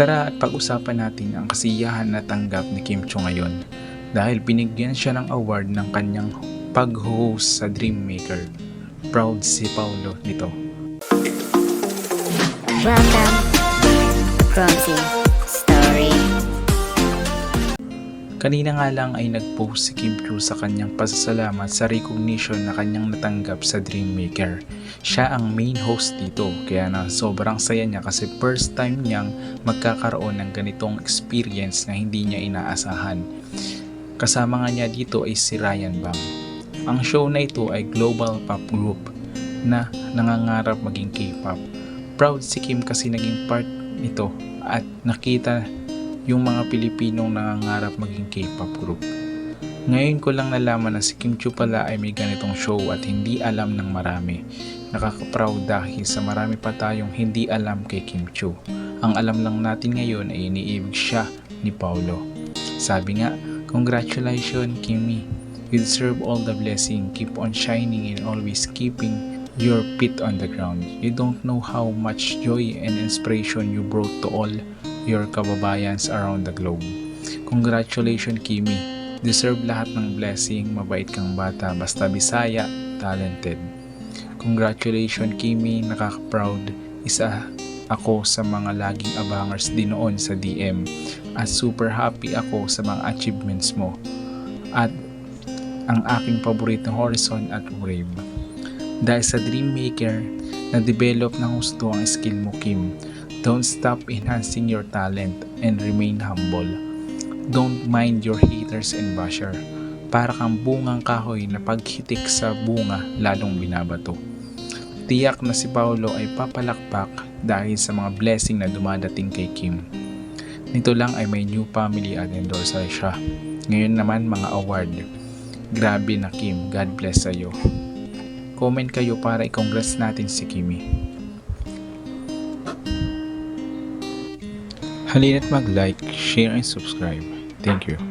Tara at pag-usapan natin ang kasiyahan na tanggap ni Kim Cho ngayon dahil binigyan siya ng award ng kanyang pag-host sa Dreammaker. Proud si Paulo nito. Welcome to Kanina nga lang ay nag-post si Kim Chu sa kanyang pasasalamat sa recognition na kanyang natanggap sa Dreammaker. Siya ang main host dito kaya na sobrang saya niya kasi first time niyang magkakaroon ng ganitong experience na hindi niya inaasahan. Kasama nga niya dito ay si Ryan Bang. Ang show na ito ay global pop group na nangangarap maging K-pop. Proud si Kim kasi naging part nito at nakita yung mga Pilipinong nangangarap maging K-pop group. Ngayon ko lang nalaman na si Kim Chu pala ay may ganitong show at hindi alam ng marami. Nakaka-proud dahil sa marami pa tayong hindi alam kay Kim Chu. Ang alam lang natin ngayon ay iniibig siya ni Paulo. Sabi nga, Congratulations Kimi. You deserve all the blessing. Keep on shining and always keeping your feet on the ground. You don't know how much joy and inspiration you brought to all your kababayans around the globe. Congratulations Kimi. Deserve lahat ng blessing, mabait kang bata, basta Bisaya, talented. Congratulations Kimi, nakaka-proud. Isa ako sa mga laging abangers din noon sa DM at super happy ako sa mga achievements mo at ang aking paboritong Horizon at Wave. Dahil sa Dreammaker, na-develop ng gusto ang skill mo Kim. Don't stop enhancing your talent and remain humble. Don't mind your haters and basher. Para kang bungang kahoy na paghitik sa bunga lalong binabato. Tiyak na si Paolo ay papalakpak dahil sa mga blessing na dumadating kay Kim. Nito lang ay may new family at endorser siya. Ngayon naman mga award. Grabe na Kim, God bless sa'yo. Comment kayo para i-congrats natin si Kimi. Halina't mag-like, share, and subscribe. Thank you.